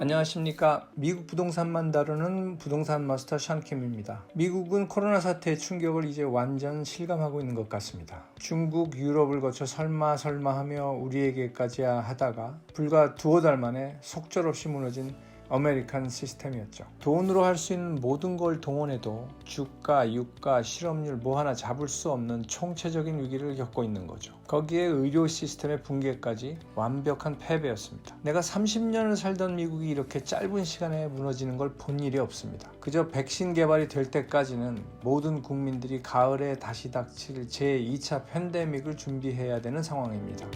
안녕하십니까. 미국 부동산만 다루는 부동산 마스터 션킴입니다. 미국은 코로나 사태의 충격을 이제 완전 실감하고 있는 것 같습니다. 중국, 유럽을 거쳐 설마 설마 하며 우리에게까지야 하다가 불과 두어 달 만에 속절없이 무너진 아메리칸 시스템이었죠. 돈으로 할 수 있는 모든 걸 동원해도 주가, 유가, 실업률 뭐 하나 잡을 수 없는 총체적인 위기를 겪고 있는 거죠. 거기에 의료 시스템의 붕괴까지 완벽한 패배였습니다. 내가 30년을 살던 미국이 이렇게 짧은 시간에 무너지는 걸 본 일이 없습니다. 그저 백신 개발이 될 때까지는 모든 국민들이 가을에 다시 닥칠 제2차 팬데믹을 준비해야 되는 상황입니다.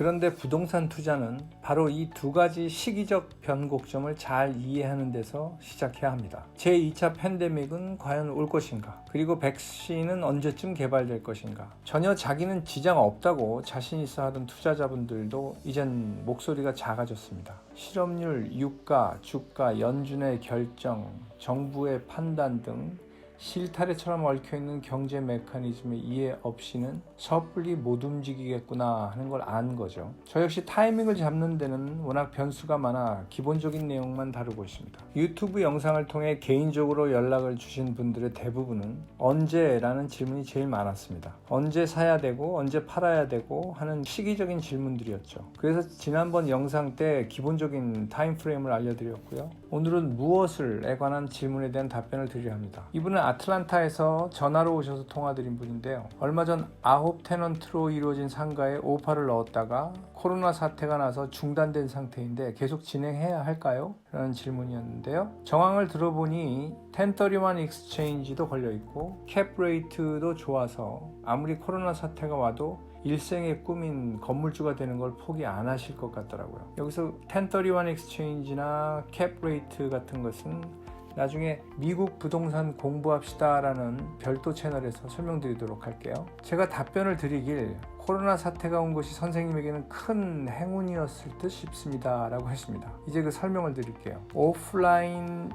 그런데 부동산 투자는 바로 이 두 가지 시기적 변곡점을 잘 이해하는 데서 시작해야 합니다. 제2차 팬데믹은 과연 올 것인가? 그리고 백신은 언제쯤 개발될 것인가? 전혀 자기는 지장 없다고 자신 있어 하던 투자자분들도 이젠 목소리가 작아졌습니다. 실업률, 유가, 주가, 연준의 결정, 정부의 판단 등 실타래처럼 얽혀있는 경제 메커니즘의 이해 없이는 섣불리 못 움직이겠구나 하는 걸 아는 거죠. 저 역시 타이밍을 잡는 데는 워낙 변수가 많아 기본적인 내용만 다루고 있습니다. 유튜브 영상을 통해 개인적으로 연락을 주신 분들의 대부분은 언제라는 질문이 제일 많았습니다. 언제 사야 되고 언제 팔아야 되고 하는 시기적인 질문들이었죠. 그래서 지난번 영상 때 기본적인 타임프레임을 알려드렸고요. 오늘은 무엇을에 관한 질문에 대한 답변을 드리려 합니다. 이분은 아틀란타에서 전화로 오셔서 통화드린 분인데요. 얼마 전 아홉 테넌트로 이루어진 상가에 오파를 넣었다가 코로나 사태가 나서 중단된 상태인데 계속 진행해야 할까요? 라는 질문이었는데요. 정황을 들어보니 1031 익스체인지도 걸려 있고 캡 레이트도 좋아서 아무리 코로나 사태가 와도 일생의 꿈인 건물주가 되는 걸 포기 안 하실 것 같더라고요. 여기서 1031 익스체인지나 캡 레이트 같은 것은 나중에 미국 부동산 공부합시다라는 별도 채널에서 설명드리도록 할게요. 제가 답변을 드리길 코로나 사태가 온 것이 선생님에게는 큰 행운이었을 듯 싶습니다. 라고 했습니다. 이제 그 설명을 드릴게요. 오프라인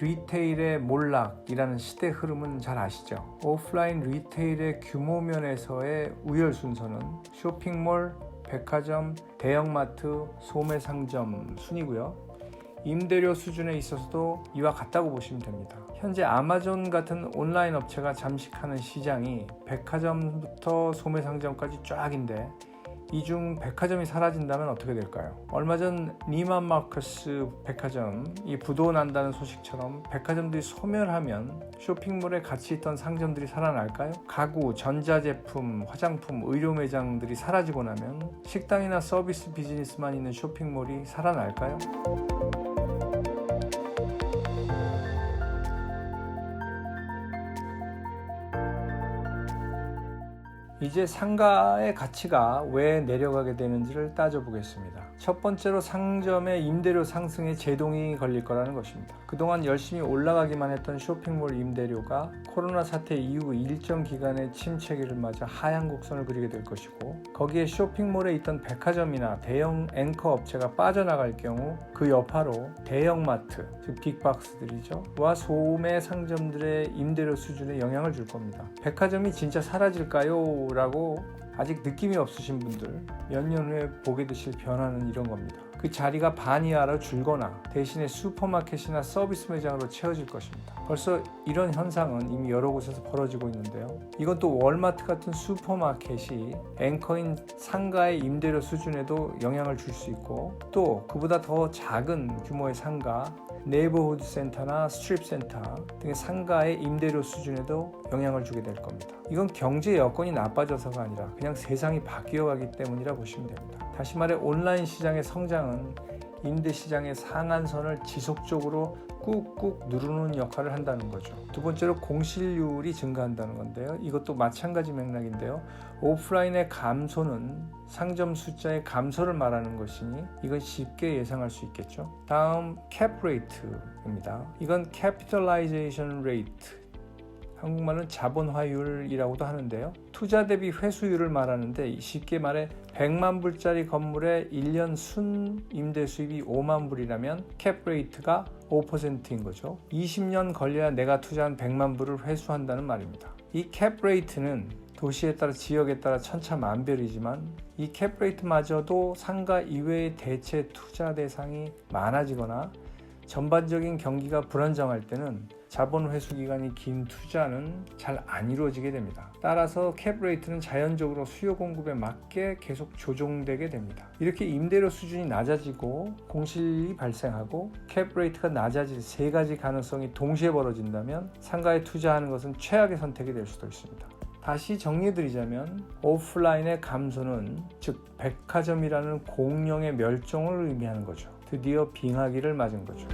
리테일의 몰락이라는 시대 흐름은 잘 아시죠? 오프라인 리테일의 규모 면에서의 우열 순서는 쇼핑몰, 백화점, 대형마트, 소매상점 순이고요. 임대료 수준에 있어서도 이와 같다고 보시면 됩니다. 현재 아마존 같은 온라인 업체가 잠식하는 시장이 백화점부터 소매상점까지 쫙인데 이 중 백화점이 사라진다면 어떻게 될까요? 얼마 전 니만 마커스 백화점이 부도 난다는 소식처럼 백화점들이 소멸하면 쇼핑몰에 같이 있던 상점들이 살아날까요? 가구, 전자제품, 화장품, 의료 매장들이 사라지고 나면 식당이나 서비스 비즈니스만 있는 쇼핑몰이 살아날까요? 이제 상가의 가치가 왜 내려가게 되는지를 따져보겠습니다. 첫 번째로 상점의 임대료 상승에 제동이 걸릴 거라는 것입니다. 그동안 열심히 올라가기만 했던 쇼핑몰 임대료가 코로나 사태 이후 일정 기간의 침체기를 맞아 하향 곡선을 그리게 될 것이고 거기에 쇼핑몰에 있던 백화점이나 대형 앵커 업체가 빠져나갈 경우 그 여파로 대형마트, 즉 빅박스들이죠. 와 소매 상점들의 임대료 수준에 영향을 줄 겁니다. 백화점이 진짜 사라질까요? 라고 아직 느낌이 없으신 분들 몇 년 후에 보게 되실 변화는 이런 겁니다. 그 자리가 반 이하로 줄거나 대신에 슈퍼마켓이나 서비스 매장으로 채워질 것입니다. 벌써 이런 현상은 이미 여러 곳에서 벌어지고 있는데요. 이건 또 월마트 같은 슈퍼마켓이 앵커인 상가의 임대료 수준에도 영향을 줄 수 있고 또 그보다 더 작은 규모의 상가 네이버후드 센터나 스트립 센터 등의 상가의 임대료 수준에도 영향을 주게 될 겁니다. 이건 경제 여건이 나빠져서가 아니라 그냥 세상이 바뀌어 가기 때문이라 보시면 됩니다. 다시 말해 온라인 시장의 성장은 임대 시장의 상한선을 지속적으로 꾹꾹 누르는 역할을 한다는 거죠. 두 번째로 공실률이 증가한다는 건데요. 이것도 마찬가지 맥락인데요. 오프라인의 감소는 상점 숫자의 감소를 말하는 것이니 이건 쉽게 예상할 수 있겠죠. 다음 캡 레이트입니다. 이건 capitalization rate 한국말은 자본화율이라고도 하는데요. 투자 대비 회수율을 말하는데 쉽게 말해 100만 불짜리 건물에 1년 순 임대 수입이 5만 불이라면 캡 레이트가 5%인 거죠. 20년 걸려야 내가 투자한 100만 불을 회수한다는 말입니다. 이 캡 레이트는 도시에 따라 지역에 따라 천차만별이지만 이 캡레이트마저도 상가 이외의 대체 투자 대상이 많아지거나 전반적인 경기가 불안정할 때는 자본 회수 기간이 긴 투자는 잘 안 이루어지게 됩니다. 따라서 캡 레이트는 자연적으로 수요 공급에 맞게 계속 조정되게 됩니다. 이렇게 임대료 수준이 낮아지고 공실이 발생하고 캡 레이트가 낮아질 세 가지 가능성이 동시에 벌어진다면 상가에 투자하는 것은 최악의 선택이 될 수도 있습니다. 다시 정리해드리자면 오프라인의 감소는 즉 백화점이라는 공룡의 멸종을 의미하는 거죠. 드디어 빙하기를 맞은 거죠.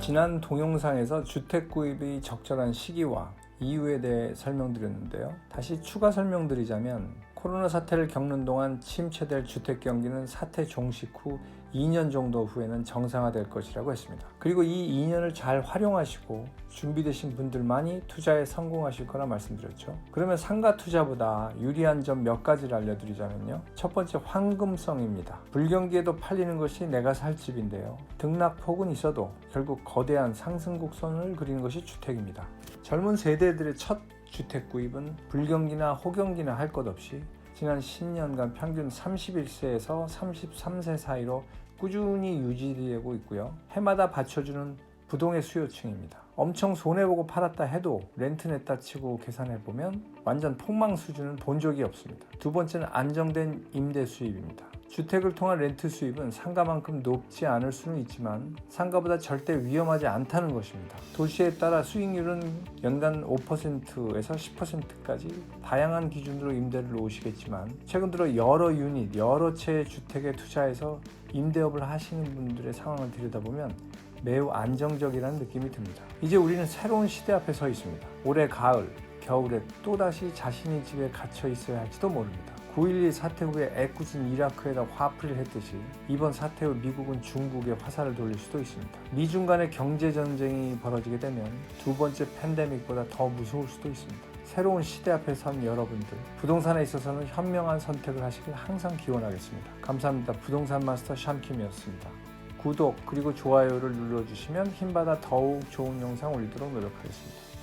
지난 동영상에서 주택 구입이 적절한 시기와 이유에 대해 설명드렸는데요. 다시 추가 설명드리자면 코로나 사태를 겪는 동안 침체될 주택 경기는 사태 종식 후 2년 정도 후에는 정상화될 것이라고 했습니다. 그리고 이 2년을 잘 활용하시고 준비되신 분들만이 투자에 성공하실 거라 말씀드렸죠. 그러면 상가 투자보다 유리한 점 몇 가지를 알려드리자면요. 첫 번째 황금성입니다. 불경기에도 팔리는 것이 내가 살 집인데요. 등락폭은 있어도 결국 거대한 상승 곡선을 그리는 것이 주택입니다. 젊은 세대들의 첫 주택 구입은 불경기나 호경기나 할 것 없이 지난 10년간 평균 31세에서 33세 사이로 꾸준히 유지되고 있고요. 해마다 받쳐주는 부동의 수요층입니다. 엄청 손해보고 팔았다 해도 렌트 냈다 치고 계산해보면 완전 폭망 수준은 본 적이 없습니다. 두 번째는 안정된 임대 수입입니다. 주택을 통한 렌트 수입은 상가만큼 높지 않을 수는 있지만 상가보다 절대 위험하지 않다는 것입니다. 도시에 따라 수익률은 연간 5%에서 10%까지 다양한 기준으로 임대를 놓으시겠지만 최근 들어 여러 유닛, 여러 채의 주택에 투자해서 임대업을 하시는 분들의 상황을 들여다보면 매우 안정적이라는 느낌이 듭니다. 이제 우리는 새로운 시대 앞에 서 있습니다. 올해 가을, 겨울에 또다시 자신의 집에 갇혀 있어야 할지도 모릅니다. 9.11 사태 후에 애꿎은 이라크에다 화풀이를 했듯이 이번 사태 후 미국은 중국에 화살을 돌릴 수도 있습니다. 미중 간의 경제 전쟁이 벌어지게 되면 두 번째 팬데믹보다 더 무서울 수도 있습니다. 새로운 시대 앞에 선 여러분들, 부동산에 있어서는 현명한 선택을 하시길 항상 기원하겠습니다. 감사합니다. 부동산 마스터 샴킴이었습니다. 구독 그리고 좋아요를 눌러주시면 힘받아 더욱 좋은 영상 올리도록 노력하겠습니다.